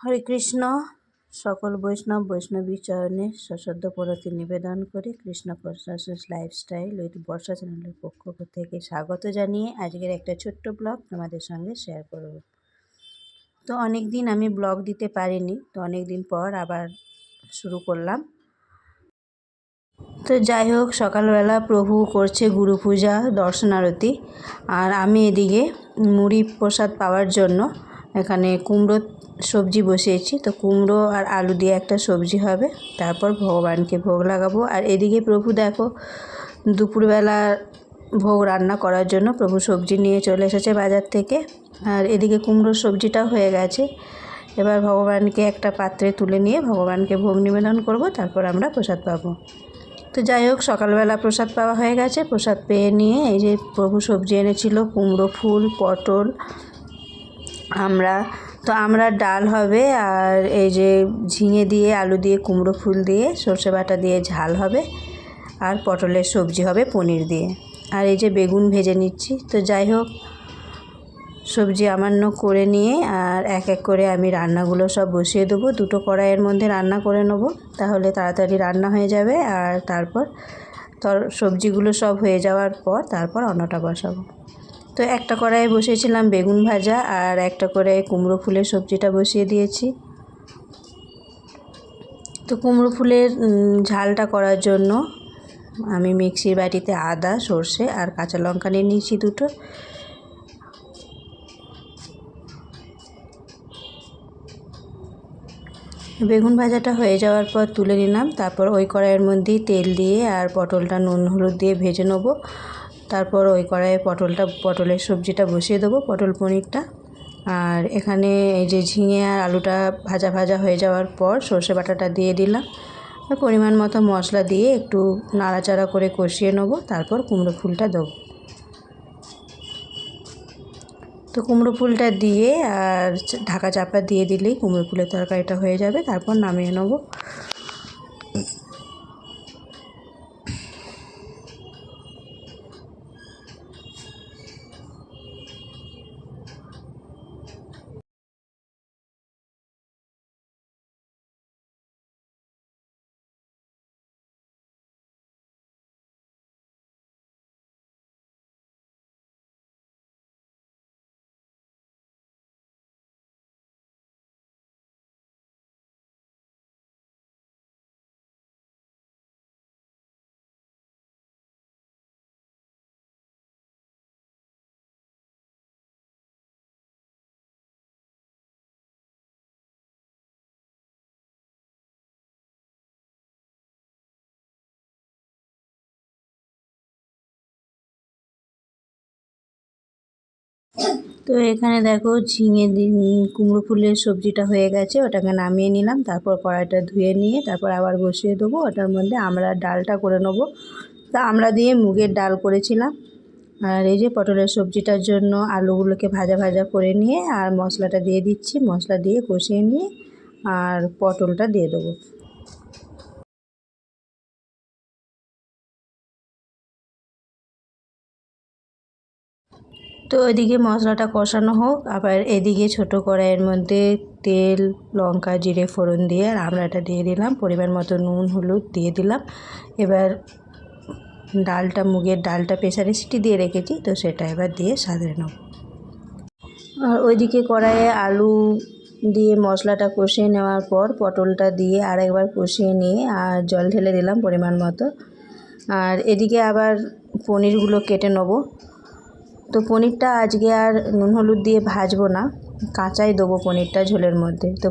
হরে কৃষ্ণ। সকল বৈষ্ণব, বৈষ্ণবী চরণে সশ্রদ্ধ প্রণতি নিবেদন করে। কৃষ্ণ প্রশাসন লাইফস্টাইল উইথ বর্ষা চ্যানেলের পক্ষ থেকে স্বাগত জানিয়ে আজকের একটা ছোট্ট ব্লগ তোমাদের সঙ্গে শেয়ার করব। তো অনেক দিন আমি ব্লগ দিতে পারিনি, তো অনেক দিন পর আবার শুরু করলাম। তো যাই হোক, সকালবেলা প্রভু করছে গুরু পূজা, দর্শনারতি, আর আমি এদিকে মুড়ি প্রসাদ পাওয়ার জন্য এখানে কুমড়ো সবজি বসিয়েছি। তো কুমড়ো আর আলু দিয়ে একটা সবজি হবে। তারপর ভগবানকে ভোগ লাগাবো। আর এদিকে প্রভু দেখো, দুপুরবেলা ভোগ রান্না করার জন্য প্রভু সবজি নিয়ে চলে এসেছে বাজার থেকে। আর এদিকে কুমড়োর সবজিটা হয়ে গেছে। এবার ভগবানকে একটা পাত্রে তুলে নিয়ে ভগবানকে ভোগ নিবেদন করব। তারপর আমরা প্রসাদ পাবো। তো যাই হোক, সকালবেলা প্রসাদ পাওয়া হয়ে গেছে। প্রসাদ পেয়ে নিয়ে এই যে প্রভু সবজি এনেছিল, কুমড়ো ফুল, পটল আমরা। তো আমরা ডাল হবে আর এই যে ঝিঙে দিয়ে, আলু দিয়ে, কুমড়ো ফুল দিয়ে, সর্ষে বাটা দিয়ে ঝাল হবে। আর পটলের সবজি হবে পনির দিয়ে। আর এই যে বেগুন ভেজে নিচ্ছি। তো যাই হোক, সবজি আমান্য করে নিয়ে আর এক এক করে আমি রান্নাগুলো সব বসিয়ে দেবো। দুটো কড়াইয়ের মধ্যে রান্না করে নেব। তাহলে তাড়াতাড়ি রান্না হয়ে যাবে। আর তারপর তর, সবজিগুলো সব হয়ে যাওয়ার পর তারপর অন্নটা বসাবো। তো একটা কড়াইয়ে বসিয়েছিলাম বেগুন ভাজা আর একটা করে কুমড়ো ফুলের সবজিটা বসিয়ে দিয়েছি। তো কুমড়ো ফুলের ঝালটা করার জন্য আমি মিক্সির বাটিতে আদা, সর্ষে আর কাঁচা লঙ্কা নিয়ে নিয়েছি দুটো। বেগুন ভাজাটা হয়ে যাওয়ার পর তুলে নিলাম, তারপর ওই কড়াইয়ের মধ্যেই তেল দিয়ে আর পটলটা নুন হলুদ দিয়ে ভেজে নেব। তারপর ওই কড়াইয়ে পটলটা, পটলের সবজিটা বসিয়ে দেবো, পটল পনিরটা। আর এখানে এই যে ঝিঙে আর আলুটা ভাজা ভাজা হয়ে যাওয়ার পর সর্ষে বাটাটা দিয়ে দিলাম। পরিমাণ মতো মশলা দিয়ে একটু নাড়াচাড়া করে কষিয়ে নেব, তারপর কুমড়ো ফুলটা দেবো। তো কুমড়ো ফুলটা দিয়ে আর ঢাকা চাপা দিয়ে দিলেই কুমড়ো ফুলের তরকারিটা হয়ে যাবে, তারপর নামিয়ে নেব। তো এখানে দেখো ঝিঙে কুমড়ো ফুলের সবজিটা হয়ে গেছে, ওটাকে নামিয়ে নিলাম, তারপর কড়াইটা ধুয়ে নিয়ে তারপর আবার বসিয়ে দেবো, ওটার মধ্যে আমরা ডালটা করে নেব। তা আমরা দিয়ে মুগের ডাল করেছিলাম, আর এই যে পটলের সবজিটার জন্য আলুগুলোকে ভাজা ভাজা করে নিয়ে আর মশলাটা দিয়ে দিচ্ছি, মশলা দিয়ে কষিয়ে নিয়ে আর পটলটা দিয়ে দেবো। তো ওইদিকে মশলাটা কষানো হোক, আবার এদিকে ছোটো কড়াইয়ের মধ্যে তেল, লঙ্কা, জিরে, ফোড়ন দিয়ে আর আমড়াটা দিয়ে দিলাম। পরিমাণ মতো নুন, হলুদ দিয়ে দিলাম। এবার ডালটা, মুগের ডালটা প্রেসারে সিটি দিয়ে রেখেছি, তো সেটা এবার দিয়ে সাজিয়ে নেব। আর ওইদিকে কড়াইয়ে আলু দিয়ে মশলাটা কষিয়ে নেওয়ার পর পটলটা দিয়ে আরেকবার কষিয়ে নিয়ে আর জল ঢেলে দিলাম পরিমাণ মতো। আর এদিকে আবার পনিরগুলো কেটে নেব। তো পনিরটা আজকে আর নুন হলুদ দিয়ে ভাজবো না, কাঁচাই দেবো পনিরটা ঝোলের মধ্যে। তো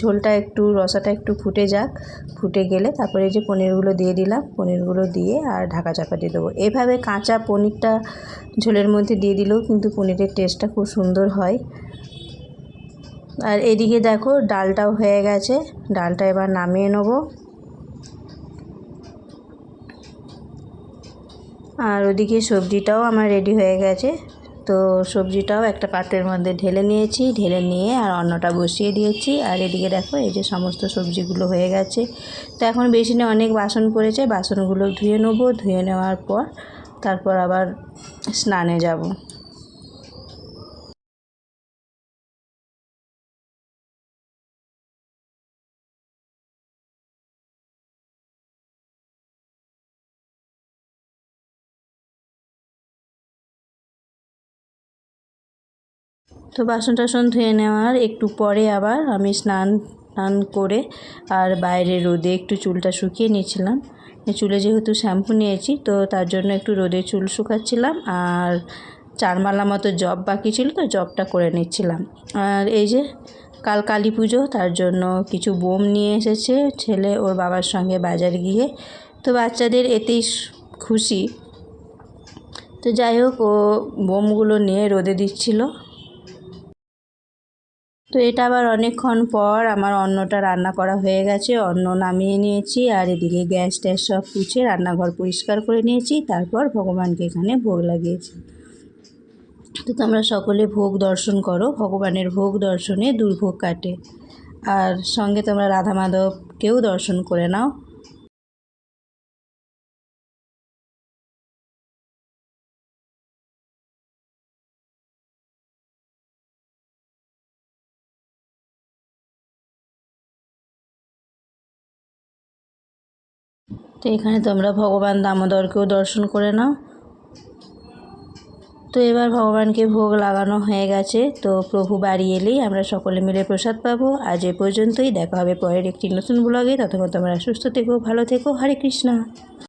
ঝোলটা একটু, রসাটা একটু ফুটে যাক, ফুটে গেলে তারপরে যে পনিরগুলো দিয়ে দিলাম, পনিরগুলো দিয়ে আর ঢাকা চাপা দিয়ে দেবো। এভাবে কাঁচা পনিরটা ঝোলের মধ্যে দিয়ে দিলেও কিন্তু পনিরের টেস্টটা খুব সুন্দর হয়। আর এদিকে দেখো ডালটাও হয়ে গেছে, ডালটা এবার নামিয়ে নেব। আর ওদিকে সবজিটাও আমার রেডি হয়ে গেছে। তো সবজিটাও একটা পাত্রের মধ্যে ঢেলে নিয়েছি। ঢেলে নিয়ে আর অন্নটা বসিয়ে দিয়েছি। আর এদিকে দেখো, এই যে সমস্ত সবজিগুলো হয়ে গেছে। তো এখন বেসিনে অনেক বাসন পড়েছে। বাসনগুলো ধুয়ে নেব। ধুয়ে নেওয়ার পর তারপর আবার স্নানে যাব। তো বাসন টাসন ধুয়ে নেওয়ার, একটু পরে আবার আমি স্নান টান করে আর বাইরে রোদে একটু চুলটা শুকিয়ে নিয়েছিলাম। চুলে যেহেতু শ্যাম্পু নিয়েছি, তো তার জন্য একটু রোদে চুল শুকাচ্ছিলাম আর চারমালা মতো জব বাকি ছিল, তো জবটা করে নিচ্ছিলাম। আর এই যে কাল কালী পুজো, তার জন্য কিছু বোম নিয়ে এসেছে ছেলে ওর বাবার সঙ্গে বাজার গিয়ে। তো বাচ্চাদের এতেই খুশি। তো যাই হোক, ও বোমগুলো নিয়ে রোদে দিচ্ছিল। তো এটা আবার অনেকক্ষণ পর আমার অন্নটা রান্না করা হয়ে গেছে। অন্ন নামিয়ে নিয়েছি আর এদিকে গ্যাস ট্যাস সব পুছে রান্নাঘর পরিষ্কার করে নিয়েছি। তারপর ভগবানকে এখানে ভোগ লাগিয়েছি। তো তোমরা সকলে ভোগ দর্শন করো। ভগবানের ভোগ দর্শনে দুর্ভোগ কাটে। আর সঙ্গে তোমরা রাধা মাধবকেও দর্শন করে নাও। তো এখানে তোমরা ভগবান দামোদরকেও দর্শন করে নাও। তো এবার ভগবানকে ভোগ লাগানো হয়ে গেছে। তো প্রভু বাড়ি এলেই আমরা সকলে মিলে প্রসাদ পাবো। আজ এ পর্যন্তই। দেখা হবে পরের একটি নতুন ব্লগে। ততক্ষণ তোমরা সুস্থ থেকো, ভালো থেকো। হরে কৃষ্ণা।